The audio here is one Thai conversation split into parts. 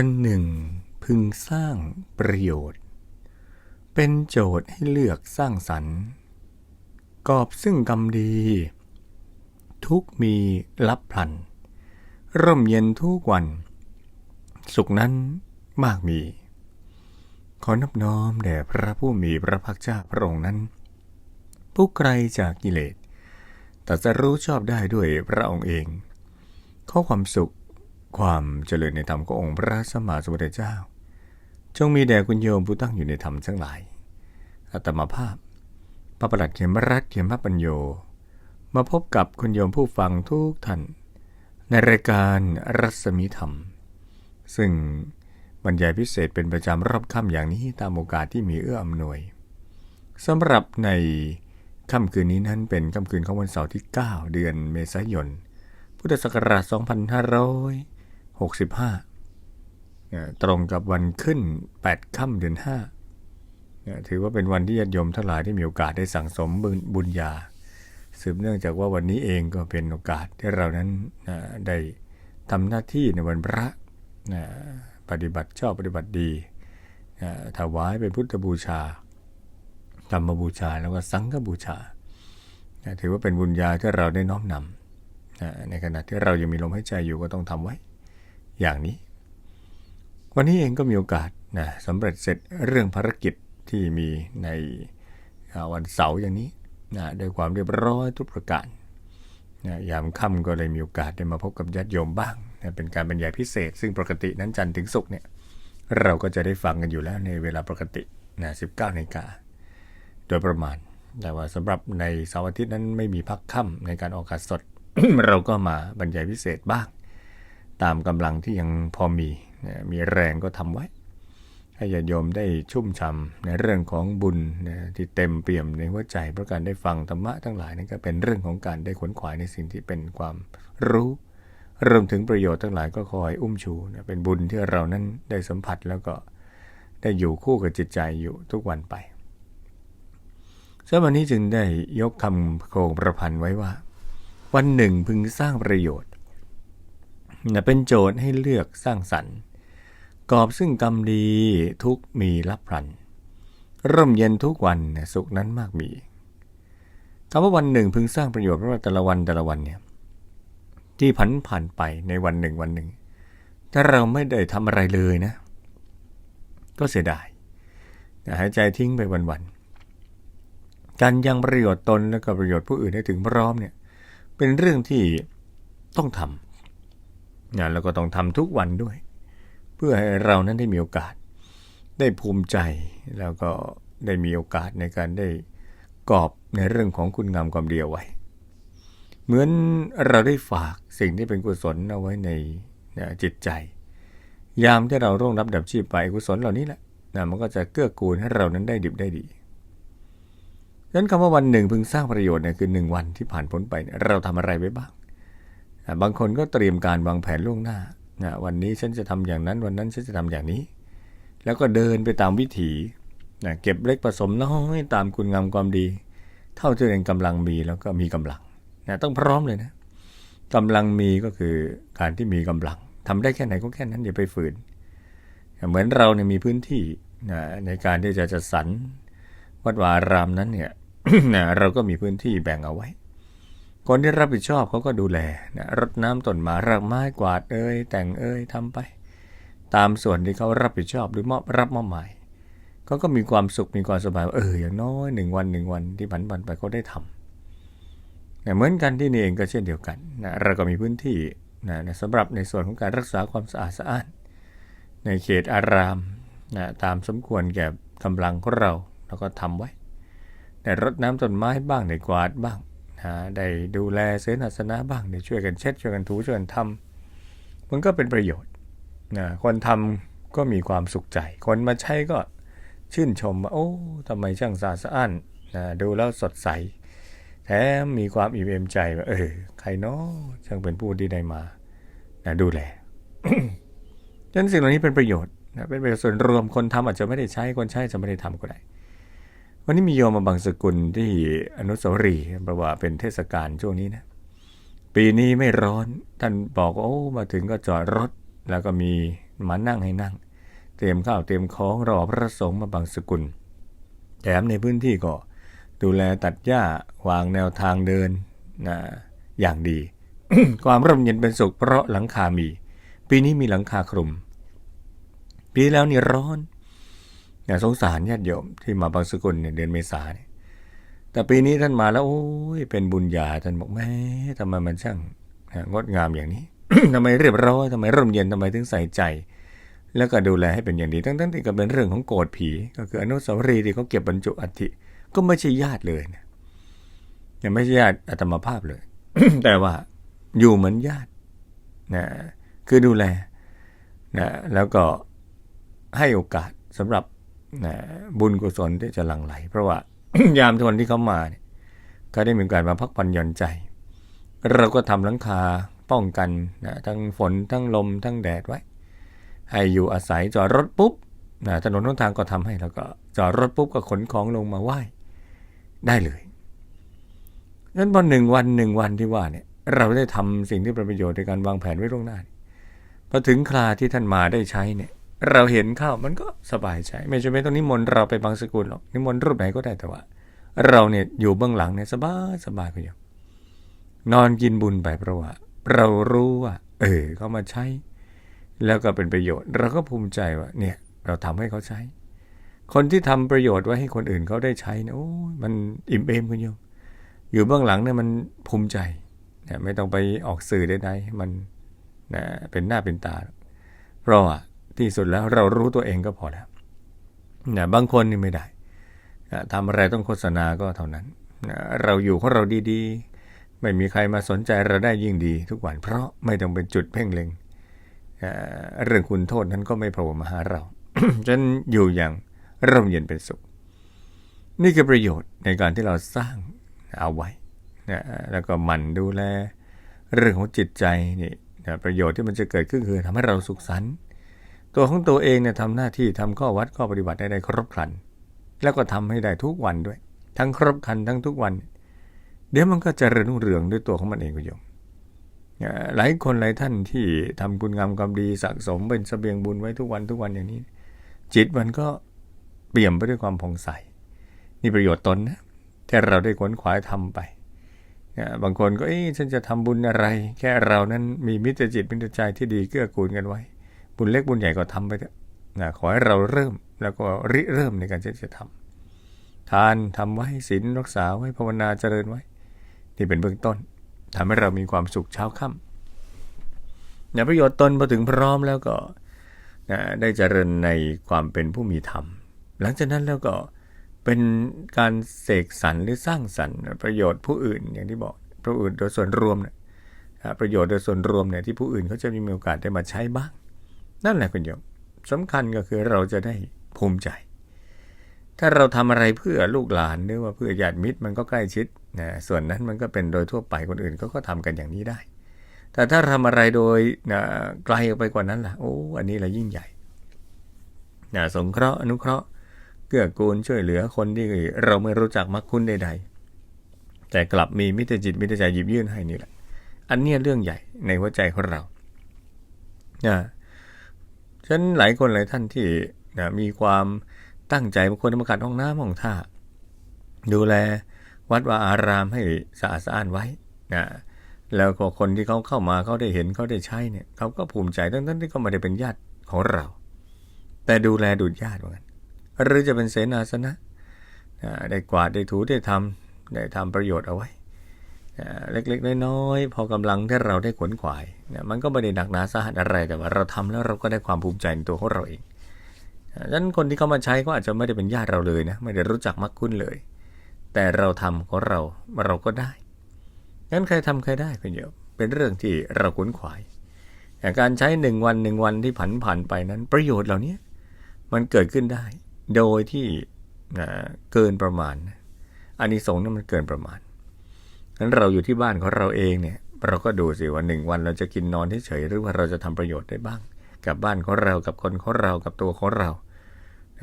วันหนึ่งพึงสร้างประโยชน์ เป็นโจทย์ให้เลือกสร้างสรรค์กอบซึ่งกรรมดี ทุกมีรับพลัน ร่มเย็นทุกวัน สุขนั้นมากมี ขอนับน้อมแด่พระผู้มีพระภาคเจ้าพระองค์นั้น ผู้ไกลจากกิเลสแต่จะรู้ชอบได้ด้วยพระองค์เอง ข้อความสุข ความเจริญในธรรมขององค์พระสัมมาสัมพุทธเจ้า จงมีแด่คุณโยมผู้ตั้งอยู่ในธรรมทั้งหลาย อัตมาภาพ พระประหลัดเขมรัตเขมปัญโย มาพบกับคุณโยมผู้ฟังทุกท่าน ในรายการรัศมีธรรม ซึ่งบรรยายพิเศษเป็นประจำรอบค่ำอย่างนี้ตามโอกาสที่มีเอื้ออำนวยสำหรับในค่ำคืนนี้นั้นเป็นค่ำคืนของวันเสาร์ที่ 9 เดือนเมษายน พุทธศักราช 65 ตรงกับวันขึ้น 8ค่ำเดือน5ถือว่าเป็นวันที่ญาติโยมทั้งหลายได้มีโอกาสได้สั่งสมบุญญา สืบเนื่องจากว่าวันนี้เองก็เป็นโอกาสที่เรานั้นได้ทำหน้าที่ในวันพระปฏิบัติชอบปฏิบัติดีถวายเป็นพุทธบูชาธรรมบูชาแล้วก็สังฆบูชา ถือว่าเป็นบุญญาที่เราได้น้อมนำในขณะที่เรายังมีลมหายใจอยู่ก็ต้องทำไว้ อย่างนี้ วันนี้เองก็มีโอกาสนะสำเร็จเสร็จเรื่องภารกิจที่มีในวันเสาร์อย่างนี้นะด้วยความเรียบร้อยทุกประการนะยามค่ำก็เลยมีโอกาสได้มาพบกับญาติโยมบ้างนะเป็นการบรรยายพิเศษ ซึ่งปกตินั้นจันทร์ถึงศุกร์เนี่ยเราก็จะได้ฟังกันอยู่แล้วในเวลาปกตินะ19นาฬิกาโดยประมาณ แต่ว่าสำหรับในเสาร์อาทิตย์นั้นไม่มีพักค่ำในการออกอากาศสด เราก็มาบรรยายพิเศษบ้าง ตามกำลังที่ยังพอมีมีแรงก็ทำไว้ ให้ญาติโยมได้ชุ่มชำในเรื่องของบุญที่เต็มเปี่ยมในหัวใจเพราะการได้ฟังธรรมะทั้งหลายนั่นก็เป็นเรื่องของการได้ขวนขวายในสิ่งที่เป็นความรู้รวมถึงประโยชน์ทั้งหลายก็คอยอุ้มชูเป็นบุญที่เรานั้นได้สัมผัสแล้วก็ได้อยู่คู่กับจิตใจอยู่ทุกวันไปฉะนั้นวันนี้จึงได้ยกคำโครงประพันธ์ไว้ว่า วันหนึ่งพึงสร้างประโยชน์ เป็นโจทย์ให้เลือกสร้างสรรค์ กอบซึ่งกรรมดีทุกมีรับพลัน ร่มเย็นทุกวันสุขนั้นมากมีคำว่าวันหนึ่งพึงสร้างประโยชน์เพราะว่าแต่ละวันแต่ละวันเนี่ยที่ผันผ่านไปในวันหนึ่งวันหนึ่ง ถ้าเราไม่ได้ทำอะไรเลยนะ ก็เสียดายหายใจทิ้งไปวันๆการยังประโยชน์ตนและก็ประโยชน์ผู้อื่นให้ถึงพร้อมเนี่ยเป็นเรื่องที่ต้องทำ นะแล้วก็ต้องทำทุกวันด้วย เพื่อให้เรานั้นได้มีโอกาส ได้ภูมิใจแล้วก็ได้มีโอกาสในการได้กอบในเรื่องของคุณงามความดีเอาไว้ เหมือนเราได้ฝากสิ่งที่เป็นกุศลเอาไว้ในจิตใจ ยามที่เราร่วงรับดับชีพไปกุศลเหล่านี้แหละนะมันก็จะเกื้อกูลให้เรานั้นได้ดิบได้ดีดังนั้นคำว่าวันหนึ่งพึงสร้างประโยชน์เนี่ยคือหนึ่งวันที่ผ่านพ้นไป เราทำอะไรไว้บ้าง บางคนก็เตรียมการวางแผนล่วงหน้านะวันนี้ฉันจะทำอย่างนั้นวันนั้นฉันจะทำอย่างนี้ แล้วก็เดินไปตามวิถีนะเก็บเล็กผสมน้อยตามคุณงามความดี เท่าที่เองกำลังมีแล้วก็มีกำลังนะต้องพร้อมเลยนะกำลังมีก็คือการที่มีกำลังทำได้แค่ไหนก็แค่นั้นอย่าไปฝืน เหมือนเราเนี่ยมีพื้นที่นะในการที่จะจัดสรรวัดวารามนั้นเนี่ยนะเราก็มีพื้นที่แบ่งเอาไว้ คนที่รับผิดชอบเขาก็ดูแลนะรดน้ำต้นไม้รากไม้กวาดเอ้ยแต่งเอ้ยทำไป ตามส่วนที่เขารับผิดชอบหรือมอบรับมอบหมายเขาก็มีความสุขมีความสบายเอออย่างน้อยหนึ่งวันหนึ่งวันที่ผันวันไปเขาได้ทำนะเหมือนกันที่นี่เองก็เช่นเดียวกันนะเราก็มีพื้นที่นะสำหรับในส่วนของการรักษาความสะอาดสะอ้านในเขตอารามนะตามสมควรแก่กำลังของเราเราก็ทำไว้ได้รดน้ำต้นไม้บ้างได้กวาดบ้าง นะได้ดูแลเสนาสนะบ้างได้ช่วยกันเช็ดช่วยกันถูช่วยกันทำมันก็เป็นประโยชน์นะคนทำก็มีความสุขใจ คนมาใช้ก็ชื่นชมว่าโอ้ทำไมช่างสะอาดสะอ้านนะดูแล้วสดใส แถมมีความอิ่มเอมใจว่าเออใครเนาะช่างเป็นผู้ที่ได้มานะดูแลฉะนั้นสิ่งเหล่านี้เป็นประโยชน์นะเป็นประโยชน์ส่วนรวมคนทำอาจจะไม่ได้ใช้คนใช้จะไม่ได้ทำก็ได้ วันนี้มีโยมมาบางสกุลที่อนุสาวรีย์แปลว่าเป็นเทศกาลช่วงนี้นะ ปีนี้ไม่ร้อน ท่านบอกว่าโอ้มาถึงก็จอดรถ แล้วก็มีมานั่งให้นั่ง เตรียมข้าวเตรียมของรอพระสงฆ์มาบังสกุล แถมในพื้นที่ก็ดูแลตัดหญ้าวางแนวทางเดินนะอย่างดี ความร่มเย็นเป็นสุขเพราะหลังคามี ปีนี้มีหลังคาคลุม ปีแล้วนี่ร้อน อย่าสงสารญาติโยมที่มาบางสกุลเนี่ยเดือนเมษาเนี่ยแต่ปีนี้ท่านมาแล้วโอ้ยเป็นบุญญาท่านบอกแม่ทำไมมันช่างงดงามอย่างนี้ทำไมเรียบร้อยทำไมร่มเย็นทำไมถึงใส่ใจ แล้วก็ดูแลให้เป็นอย่างดีทั้งๆที่ก็เป็นเรื่องของโกรธผี ก็คืออนุสาวรีย์ที่เขาเก็บบรรจุอัฐิก็ไม่ใช่ญาติเลยนะยังไม่ใช่ญาติอาตมาภาพเลย แต่ว่าอยู่เหมือนญาตินะคือดูแลนะแล้วก็ให้โอกาสสำหรับ นะบุญกุศลที่จะหลั่งไหล เพราะว่ายามทุกวันที่เขามาเนี่ยเขาได้มีกาสมาพักผ่อนหย่อนใจ เราก็ทำหลังคาป้องกันนะทั้งฝนทั้งลมทั้งแดดไว้ ให้อยู่อาศัยจอดรถปุ๊บนะถนนทุกทางก็ทำให้แล้วก็จอดรถปุ๊บก็ขนของลงมาไหว้ได้เลยนั้นพอหนึ่งวันหนึ่งวันที่ว่าเนี่ย เราได้ทำสิ่งที่เป็นประโยชน์ในการวางแผนไว้ล่วงหน้าพอถึงคราที่ท่านมาได้ใช้เนี่ย เราเห็นเข้ามันก็สบายใจ ไม่จำเป็นต้องนิมนต์เราไปบางสกุลหรอกนิมนต์รูปไหนก็ได้แต่ว่า เราเนี่ยอยู่เบื้องหลังเนี่ยสบายสบายก็อยู่นอนกินบุญไปเพราะว่า เรารู้ว่า เออเขามาใช้ แล้วก็เป็นประโยชน์ เราก็ภูมิใจว่าเนี่ย เราทำให้เขาใช้ คนที่ทำประโยชน์ไว้ให้คนอื่นเขาได้ใช้นี่ยโอ้ยมันอิ่มเอมคุณโยมอยู่เบื้องหลังเนี่ยมันภูมิใจเนี่ยไม่ต้องไปออกสื่อใดๆมันนะเป็นหน้าเป็นตา เพราะว่า ที่สุดแล้วเรารู้ตัวเองก็พอแล้วนะบางคนนี่ไม่ได้นะทำอะไรต้องโฆษณาก็เท่านั้นนะเราอยู่ของเราดีๆ ไม่มีใครมาสนใจเราได้ยิ่งดี ทุกวัน เพราะไม่ต้องเป็นจุดเพ่งเล็งเรื่องคุณโทษนั้นก็ไม่โผล่มาหาเราจนอยู่อย่างร่มเย็นเป็นสุข นี่คือประโยชน์ในการที่เราสร้างเอาไว้นะแล้วก็หมั่นดูแล เรื่องของจิตใจนี่นะประโยชน์ที่มันจะเกิดขึ้นคือทำให้เราสุขสันต์ ตัวของตัวเองเนี่ยทำหน้าที่ทำข้อวัดข้อปฏิบัติได้ครบครัน แล้วก็ทำให้ได้ทุกวันด้วย ทั้งครบครันทั้งทุกวัน เดี๋ยวมันก็จะเริ่งเรืองด้วยตัวของมันเองคุณโยมหลายคนหลายท่านที่ทำคุณงามความดีสะสมเป็นสเสบียงบุญไว้ทุกวันทุกวันอย่างนี้ จิตมันก็เปี่ยมไปด้วยความผ่องใสนี่ประโยชน์ตนนะที่เราได้ขวนขวายทำไปบางคนก็เอ๊ะฉันจะทำบุญอะไร แค่เรานั้นมีมิตรจิตมิตรใจที่ดีเกื้อกูลกันไว้ บุญเล็กบุญใหญ่ก็ทำไปเถอะนะขอให้เราเริ่มแล้วก็ริเริ่มในการที่จะทำทานทำไว้ศีลรักษาไว้ภาวนาเจริญไว้ ที่เป็นเบื้องต้นทำให้เรามีความสุขเช้าค่ำนะประโยชน์ตนพอถึงพร้อมแล้วก็นะได้เจริญในความเป็นผู้มีธรรม หลังจากนั้นแล้วก็เป็นการเสกสรรหรือสร้างสรรประโยชน์ผู้อื่นอย่างที่บอกผู้อื่นโดยส่วนรวมเนี่ยประโยชน์โดยส่วนรวมเนี่ยที่ผู้อื่นเขาจะมีโอกาสได้มาใช้บ้าง นั่นแหละคุณโยมสำคัญก็คือเราจะได้ภูมิใจ ถ้าเราทำอะไรเพื่อลูกหลานหรือว่าเพื่อญาติมิตรมันก็ใกล้ชิดนะส่วนนั้นมันก็เป็นโดยทั่วไปคนอื่นเขาก็ทำกันอย่างนี้ได้ แต่ถ้าทำอะไรโดยนะไกลออกไปกว่านั้นล่ะโอ้อันนี้แหละยิ่งใหญ่นะสงเคราะห์อนุเคราะห์เกื้อกูลช่วยเหลือคนที่เราไม่รู้จักมักคุ้นใดๆ แต่กลับมีมิตรจิตมิตรใจหยิบยื่นให้นี่แหละ อันนี้เรื่องใหญ่ในหัวใจของเรานะ ฉันหลายคนหลายท่านที่นะมีความตั้งใจบางคนมากัดห้องน้ำห้องท่า ดูแลวัดวาอารามให้สะอาดสะอ้านไว้นะแล้วก็คนที่เขาเข้ามาเขาได้เห็นเขาได้ใช้เนี่ยเขาก็ภูมิใจทั้งๆที่เขาไม่ได้เป็นญาติของเรา แต่ดูแลดุจญาติเหมือนกันหรือจะเป็นเสนาสนะได้กวาดได้ถูได้ทำได้ทำประโยชน์เอาไว้ เล็กๆน้อยๆพอกำลังที่เราได้ขวนขวายมันก็ไม่ได้หนักหนาสาหัสอะไรแต่ว่าเราทำแล้วเราก็ได้ความภูมิใจในตัวของเราเองดังนั้นคนที่เขามาใช้ก็อาจจะไม่ได้เป็นญาติเราเลยนะไม่ได้รู้จักมักคุ้นเลย แต่เราทำของเราเราก็ได้งั้นใครทำใครได้เป็นเยอะเป็นเรื่องที่เราขวนขวายอย่างการใช้หนึ่งวันหนึ่งวันที่ผันผ่านไปนั้น ประโยชน์เหล่านี้มันเกิดขึ้นได้ โดยที่เกินประมาณอันนี้สงนั้นมันเกินประมาณ นั้นเราอยู่ที่บ้านของเราเองเนี่ย เราก็ดูสิว่าหนึ่งวันเราจะกินนอนเฉยหรือว่าเราจะทำประโยชน์ได้บ้าง กับบ้านของเรากับคนของเรากับตัวของเรา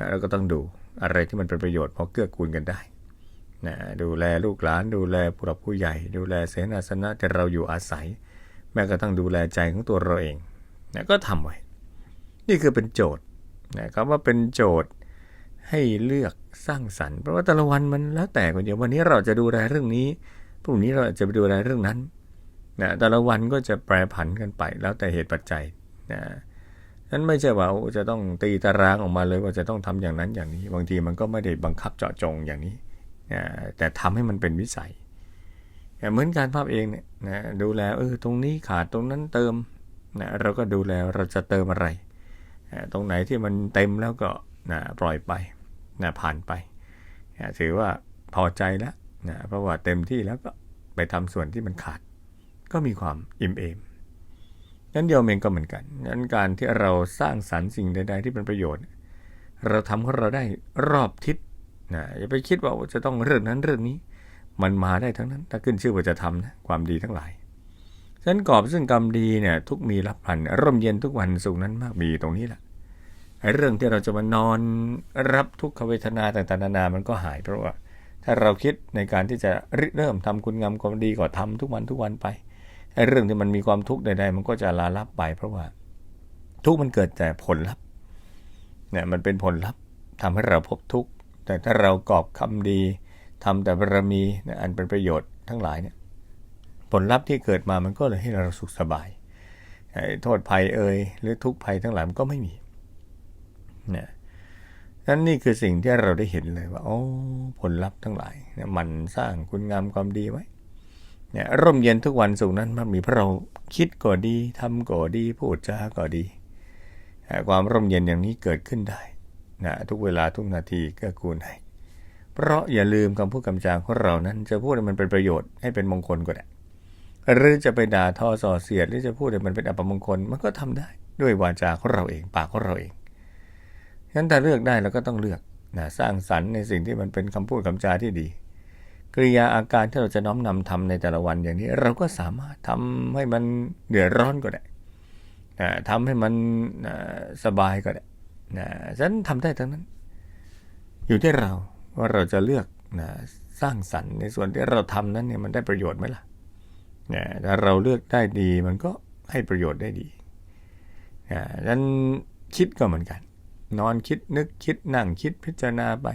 เราก็ต้องดูอะไรที่มันเป็นประโยชน์พอเกื้อกูลกันได้นะดูแลลูกหลาน ดูแลผู้หลักผู้ใหญ่ ดูแลเสนาสนะที่เราอยู่อาศัย แม้กระทั่งดูแลใจของตัวเราเองนะก็ทำไว้ นี่คือเป็นโจทย์นะครับว่าเป็นโจทย์ให้เลือกสร้างสรรค์เพราะว่าแต่ละวันมันแล้วแต่คนเดียววันนี้เราจะดูแลเรื่องนี้ พรุ่งนี้เราจะไปดูแลเรื่องนั้นนะแต่ละวันก็จะแปรผันกันไป แล้วแต่เหตุปัจจัยนะนั้นไม่ใช่ว่าจะต้องตีตารางออกมาเลยว่าจะต้องทำอย่างนั้นอย่างนี้ บางทีมันก็ไม่ได้บังคับเจาะจงอย่างนี้นะแต่ทำให้มันเป็นวิสัยเหมือนการภาพเองเนี่ยนะดูแลเออตรงนี้ขาดตรงนั้นเติมนะเราก็ดูแลเราจะเติมอะไรนะตรงไหนที่มันเต็มแล้วก็นะปล่อยไปนะผ่านไปนะถือว่าพอใจแล้ว นะเพราะว่าเต็มที่แล้วก็ไปทำส่วนที่มันขาด ก็มีความอิ่มเอมนั้นโยมเองก็เหมือนกันนั้นการที่เราสร้างสรรค์สิ่งใด ๆ ที่เป็นประโยชน์ เราทำของเราได้รอบทิศนะอย่าไปคิดว่าจะต้องเรื่องนั้นเรื่องนี้ มันมาได้ทั้งนั้น ถ้าขึ้นชื่อว่าจะทำนะความดีทั้งหลายฉะนั้นกอบซึ่งกรรมดีเนี่ยทุกมีรับพันร่มเย็นทุกวันสุขนั้นมากมีตรงนี้แหละไอ้เรื่องที่เราจะมานอนรับทุกขเวทนาต่างๆนานามันก็หายเพราะว่า ถ้าเราคิดในการที่จะริเริ่มทำคุณงามความดีก็ทำทุกวันทุกวันไปไอ้เรื่องที่มันมีความทุกข์ใดๆมันก็จะลาลับไป เพราะว่าทุกข์มันเกิดจากผลลัพธ์เนี่ยมันเป็นผลลัพธ์ทำให้เราพบทุกข์แต่ถ้าเรากอบคำดีทำแต่บารมีนะอันเป็นประโยชน์ทั้งหลายเนี่ยผลลัพธ์ที่เกิดมามันก็เลยให้เราสุขสบายโทษภัยเอ่ยหรือทุกข์ภัยทั้งหลายมันก็ไม่มีเนะ นั่นนี่คือสิ่งที่เราได้เห็นเลยว่าโอ้ผลลัพธ์ทั้งหลายเนี่ยมันสร้างคุณงามความดีไว้เนี่ยร่มเย็นทุกวันสุขนั้นมันมีเพราะเราคิดก็ดีทำก็ดีพูดจาก็ดี ความร่มเย็นอย่างนี้เกิดขึ้นได้นะทุกเวลาทุกนาทีก็กูลให้เพราะอย่าลืมคำพูดคำจาของเรานั้น จะพูดให้มันเป็นประโยชน์ให้เป็นมงคลก็ได้หรือจะไปด่าทอส่อเสียดหรือจะพูดให้มันเป็นอัปมงคลมันก็ทำได้ด้วยวาจาของเราเองปากของเราเอง ฉะนั้นถ้าเลือกได้เราก็ต้องเลือกนะสร้างสรรค์ในสิ่งที่มันเป็นคำพูดคำจาที่ดีกริยาอาการที่เราจะน้อมนำทำในแต่ละวันอย่างนี้ เราก็สามารถทำให้มันเดือดร้อนก็ได้นะทำให้มันนะสบายก็ได้นะฉะนั้นทำได้ทั้งนั้น อยู่ที่เราว่าเราจะเลือกนะสร้างสรรค์ในส่วนที่เราทำนั้นเนี่ยมันได้ประโยชน์ไหมล่ะนะถ้าเราเลือกได้ดีมันก็ให้ประโยชน์ได้ดีนะฉะนั้นคิดก็เหมือนกัน นอนคิดนึกคิดนั่งคิดพิจารณาไป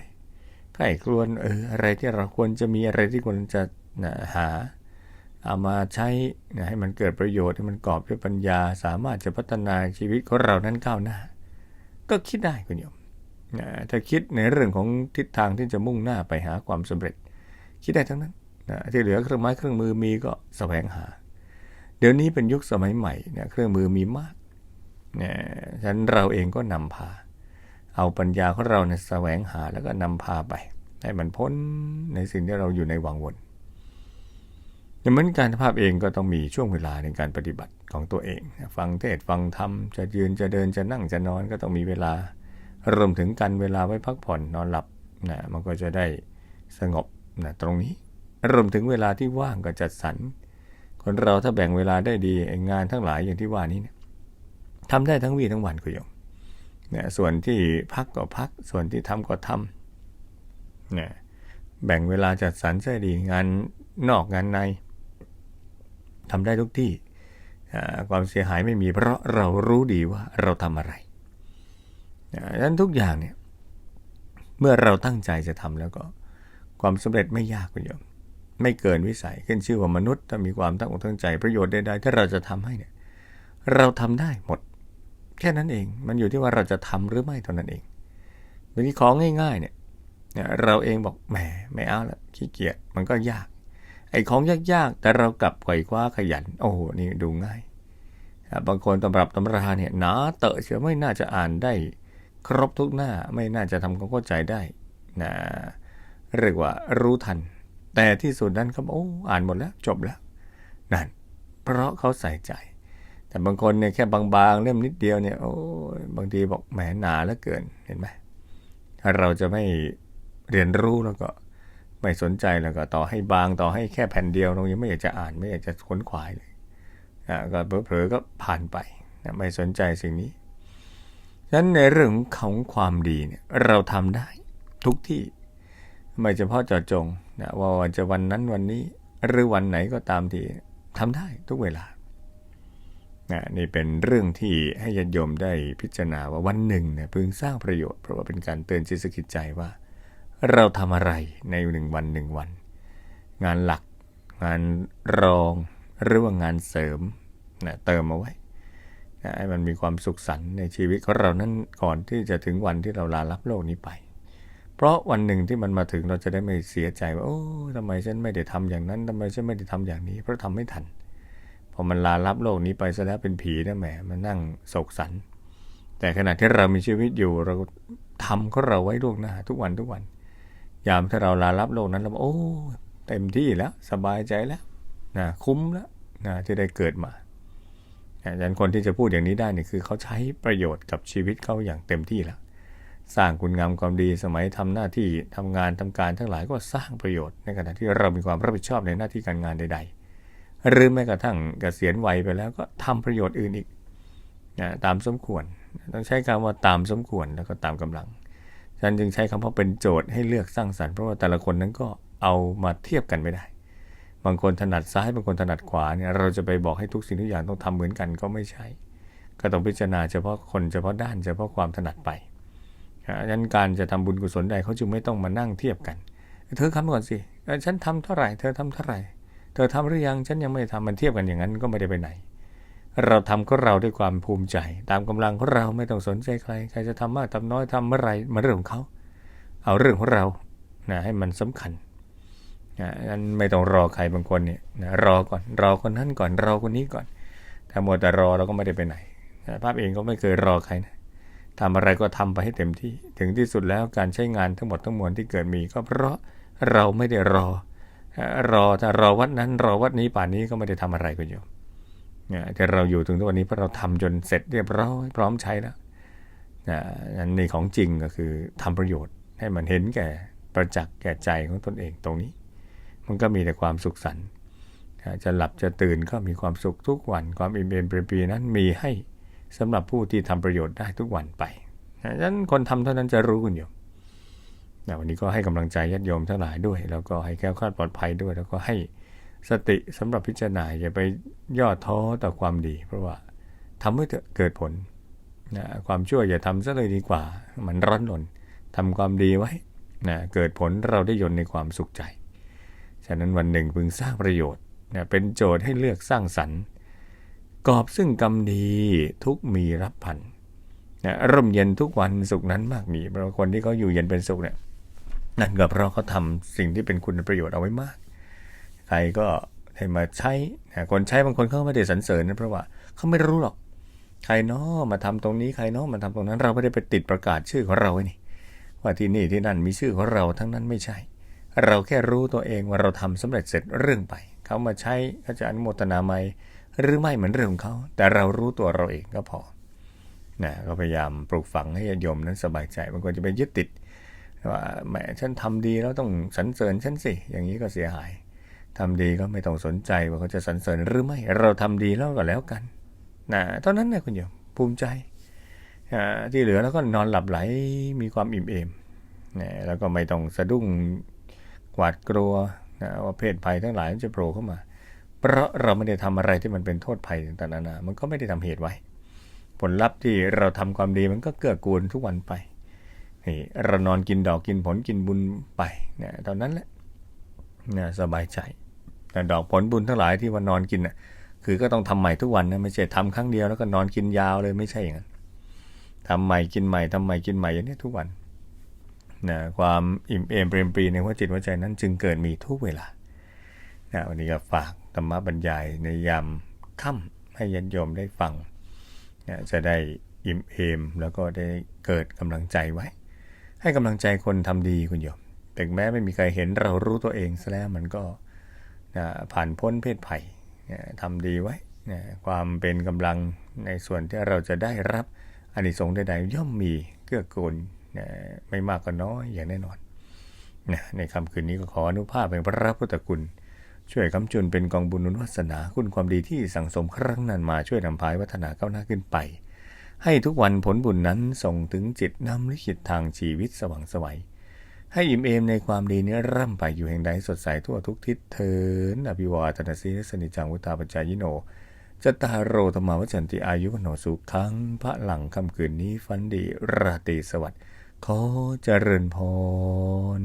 ใครครวนเอออะไรที่เราควรจะมีอะไรที่ควรจะนะหา เอามาใช้นะให้มันเกิดประโยชน์ให้มันกอบด้วยปัญญา สามารถจะพัฒนาชีวิตของเรานั้นก้าวหน้า ก็คิดได้คุณโยมนะถ้าคิดในเรื่องของทิศทางที่จะมุ่งหน้าไปหาความสำเร็จ คิดได้ทั้งนั้นนะที่เหลือเครื่องไม้เครื่องมือมีก็แสวงหา เดี๋ยวนี้เป็นยุคสมัยใหม่นะเครื่องมือมีมากนะฉะนั้นเราเองก็นำพา เอาปัญญาของเราเนี่ยแสวงหาแล้วก็นำพาไป ให้มันพ้นในสิ่งที่เราอยู่ในวังวนเหมือนการภาพเองก็ต้องมีช่วงเวลาในการปฏิบัติของตัวเอง ฟังเทศฟังธรรม จะยืนจะเดินจะนั่งจะนอนก็ต้องมีเวลารวมถึงกันเวลาไว้พักผ่อนนอนหลับนะมันก็จะได้สงบนะตรงนี้รวมถึงเวลาที่ว่างก็จัดสรรคนเราถ้าแบ่งเวลาได้ดีงานทั้งหลายอย่างที่ว่านี้เนี่ยทำได้ทั้งวี่ทั้งวันคุณโยม เนี่ยส่วนที่พักก็พัก ส่วนที่ทำก็ทำเนี่ยแบ่งเวลาจัดสรรใช่ดีงานนอกงานในทำได้ทุกที่ความเสียหายไม่มีเพราะเรารู้ดีว่าเราทำอะไรดังนั้นทุกอย่างเนี่ยเมื่อเราตั้งใจจะทำแล้วก็ความสำเร็จไม่ยากคุณโยมไม่เกินวิสัยขึ้นชื่อว่ามนุษย์ถ้ามีความตั้งอกตั้งใจประโยชน์ใดๆถ้าเราจะทำให้เนี่ยเราทำได้หมด แค่นั้นเอง มันอยู่ที่ว่าเราจะทำหรือไม่เท่านั้นเองบางทีของง่ายๆเนี่ยเราเองบอกแหมไม่เอาละขี้เกียจมันก็ยาก ไอ้ของยากๆ แต่เรากลับไขว่คว้าขยัน โอ้โหนี่ดูง่ายบางคนตำรับตำราเนี่ยหนาเตอะเชื่อไม่น่าจะอ่านได้ ครบทุกหน้าไม่น่าจะทำความเข้าใจได้นะเรียกว่ารู้ทัน แต่ที่สุดนั้นเขาบอกโอ้อ่านหมดแล้วจบแล้วนั่นเพราะเขาใส่ใจ แต่บางคนเนี่ยแค่บางๆเล่มนิดเดียวเนี่ยโอ้บางทีบอกแหมหนาแล้วเกินเห็นไหมถ้าเราจะไม่เรียนรู้แล้วก็ไม่สนใจแล้วก็ต่อให้บางต่อให้แค่แผ่นเดียวเรายังไม่อยากจะอ่านไม่อยากจะค้นขวายเลยก็เผลอๆก็ผ่านไปนะไม่สนใจสิ่งนี้ฉะนั้นในเรื่องของความดีเนี่ยเราทำได้ทุกที่ไม่เฉพาะเจาะจงนะว่าจะวันนั้นวันนี้หรือวันไหนก็ตามทีทำได้ทุกเวลา นะนี่เป็นเรื่องที่ให้ญาติโยมได้พิจารณาว่าวันหนึ่งเนี่ยพึงสร้างประโยชน์เพราะว่าเป็นการเตือนจิตสกิจใจว่า เราทำอะไรในหนึ่งวันหนึ่งวัน งานหลัก งานรองหรือว่างานเสริมนะเติมมาไว้นะให้มันมีความสุขสันต์ในชีวิตของเรานั้นก่อนที่จะถึงวันที่เราลาลับโลกนี้ไป เพราะวันหนึ่งที่มันมาถึงเราจะได้ไม่เสียใจว่าโอ้ทำไมฉันไม่ได้ทำอย่างนั้นทำไมฉันไม่ได้ทำอย่างนี้ เพราะทำไม่ทัน อมันลาลับโลกนี้ไปซะแล้วเป็นผีนะแหมมันนั่งโศกสัน แต่ขณะที่เรามีชีวิตอยู่เราทำก็เราไว้ล่วงหน้า ทุกวันทุกวัน ยามถ้าเราลาลับโลกนั้นเราบอกโอ้เต็มที่แล้วสบายใจแล้วนะคุ้มแล้วนะที่ได้เกิดมาอาจารย์คนที่จะพูดอย่างนี้ได้นี่คือเขาใช้ประโยชน์กับชีวิตเขาอย่างเต็มที่แล้วสร้างคุณงามความดีสมัยทำหน้าที่ทำงานทำการทั้งหลายก็สร้างประโยชน์ในขณะที่เรามีความรับผิดชอบในหน้าที่การงานใด ๆ หรือแม้กระทั่งเกษียณวัยไปแล้วก็ทำประโยชน์อื่นอีกนะตามสมควร ต้องใช้คำว่าตามสมควรแล้วก็ตามกำลังฉันจึงใช้คำว่าเป็นโจทย์ให้เลือกสร้างสรรค์เพราะว่าแต่ละคนนั้นก็เอามาเทียบกันไม่ได้ บางคนถนัดซ้ายบางคนถนัดขวาเนี่ยเราจะไปบอกให้ทุกสิ่งทุกอย่างต้องทำเหมือนกันก็ไม่ใช่ ก็ต้องพิจารณาเฉพาะคนเฉพาะด้านเฉพาะความถนัดไปดังนั้นการจะทำบุญกุศลใดเขาจึงไม่ต้องมานั่งเทียบกัน เธอทำก่อนสิฉันทำเท่าไหร่ เธอทำเท่าไหร่ ธอทำหรือยังฉันยังไม่ทำมันเทียบกันอย่างนั้นก็ไม่ได้ไปไหน เราทำก็เราด้วยความภูมิใจ ตามกำลังของเราไม่ต้องสนใจใครใครจะทำมากทำน้อยทำเมื่อไรมาเรื่องของเขา เอาเรื่องของเรานะให้มันสำคัญนะนั้นไม่ต้องรอใครบางคนเนี่ยนะรอก่อนรอคนนั้นก่อนรอคนนี้ก่อนถ้ามัวแต่รอเราก็ไม่ได้ไปไหนนะภาพเองก็ไม่เคยรอใครนะทำอะไรก็ทำไปให้เต็มที่ ถึงที่สุดแล้วการใช้งานทั้งหมดทั้งมวลที่เกิดมีก็เพราะเราไม่ได้รอ รอถ้ารอวัดนั้นรอวัดนี้ป่านนี้ก็ไม่ได้ทำอะไรกันอยู่แต่เราอยู่ถึงทุกวันนี้เพราะเราทำจนเสร็จเรียบร้อยพร้อมใช้แล้วนะอันนี้ของจริงก็คือทำประโยชน์ให้มันเห็นแก่ประจักษ์แก่ใจของตนเองตรงนี้ มันก็มีแต่ความสุขสันต์จะหลับจะตื่นก็มีความสุขทุกวันความอิ่มเอมปรมปรีนั้นมีให้สำหรับผู้ที่ทำประโยชน์ได้ทุกวันไปดังนั้นคนทำเท่านั้นจะรู้กันอยู่ นะวันนี้ก็ให้กำลังใจญาติโยมทั้งหลายด้วย แล้วก็ให้แก้วคลาดปลอดภัยด้วย แล้วก็ให้สติสำหรับพิจารณาอย่าไปย่อท้อต่อความดี เพราะว่าทำให้เกิดผลนะความชั่วอย่าทำซะเลยดีกว่า มันร้อนรนทำความดีไว้นะเกิดผลเราได้ยนในความสุขใจ ฉะนั้นวันหนึ่งพึงสร้างประโยชน์นะเป็นโจทย์ให้เลือกสร้างสรรค์ กอบซึ่งกรรมดีทุกมีรับพันนะร่มเย็นทุกวันสุขนั้นมากมีเราะคนที่เขาอยู่เย็นเป็นสุขเนี่ย นั่นก็เพราะเขาทำสิ่งที่เป็นคุณประโยชน์เอาไว้มาก ใครก็ให้มาใช้คนใช้บางคนเขาไม่ได้สรรเสริญนะเพราะว่าเขาไม่รู้หรอก ใครเนาะมาทำตรงนี้ใครเนาะมาทำตรงนั้น เราไม่ได้ไปติดประกาศชื่อของเราไว้นี่ว่าที่นี่ที่นั่นมีชื่อของเราทั้งนั้นไม่ใช่ เราแค่รู้ตัวเองว่าเราทำสำเร็จเสร็จเรื่องไป เขามาใช้เขาจะอนุโมทนาไหมหรือไม่เหมือนเรื่องของเขา แต่เรารู้ตัวเราเองก็พอนะก็พยายามปลูกฝังให้ญาติโยมนั้นสบายใจบางคนจะไปยึดติด ว่าแหมฉันทำดีแล้วต้องสรรเสริญฉันสิ อย่างนี้ก็เสียหายทำดีก็ไม่ต้องสนใจว่าเขาจะสรรเสริญหรือไม่ เราทำดีแล้วก็แล้วกันนะตอนนั้นนี่ยคุณโยมภูมิใจที่เหลือแล้วก็นอนหลับไหลมีความอิ่มเอมนะแล้วก็ไม่ต้องสะดุ้งหวาดกลัวนะว่าเพศภัยทั้งหลายจะโผล่เข้ามา เพราะเราไม่ได้ทำอะไรที่มันเป็นโทษภัยต่างๆนานามันก็ไม่ได้ทำเหตุไว้ ผลลัพธ์ที่เราทำความดีมันก็เกื้อกูลทุกวันไป นี่เรานอนกินดอกกินผลกินบุญไปเนี่ยตอนนั้นแหละนี่สบายใจแต่ดอกผลบุญทั้งหลายที่ว่านอนกินน่ะคือก็ต้องทำใหม่ทุกวันนะไม่ใช่ทำครั้งเดียวแล้วก็นอนกินยาวเลยไม่ใช่อย่างนั้นทำใหม่กินใหม่ทำใหม่กินใหม่อย่างนี้ทุกวันนะความอิ่มเอมเปรมปรีในหัวจิตหัวใจนั้นจึงเกิดมีทุกเวลานะวันนี้ก็ฝากธรรมบรรยายในยามค่ำให้ยันโยมได้ฟังนะจะได้อิ่มเอมแล้วก็ได้เกิดกำลังใจไว้ ให้กำลังใจคนทำดีคุณโยมถึงแม้ไม่มีใครเห็นเรารู้ตัวเองซะแล้วมันก็นะผ่านพ้นเพศภัยนะทำดีไว้นะความเป็นกำลังในส่วนที่เราจะได้รับอานิสงส์ใดๆย่อมมีเกื้อกูลนะไม่มากก็น้อยอย่างแน่นอนนะในคำคืนนี้ก็ขออนุภาพแห่งพระพุทธคุณช่วยคำจุนเป็นกองบุญนุนวัสนาคุณความดีที่สั่งสมครั้งนั้นมาช่วยนำพายวัฒนาก้าวหน้าขึ้นไป ให้ทุกวันผลบุญนั้นส่งถึงจิตนำลิขิตทางชีวิตสว่างไสวัย ให้อิ่มเอมในความดีนี้ร่ำไปอยู่แห่งใดสดใสทั่วทุกทิศเทินอภิวาทนาสีสนิจังวุตาปัจจายโนจตาโรธรรมวจันติอายุวโนสุขังพระหลังค่ำคืนนี้ฝันดีราตรีสวัสดิ์ขอเจริญพร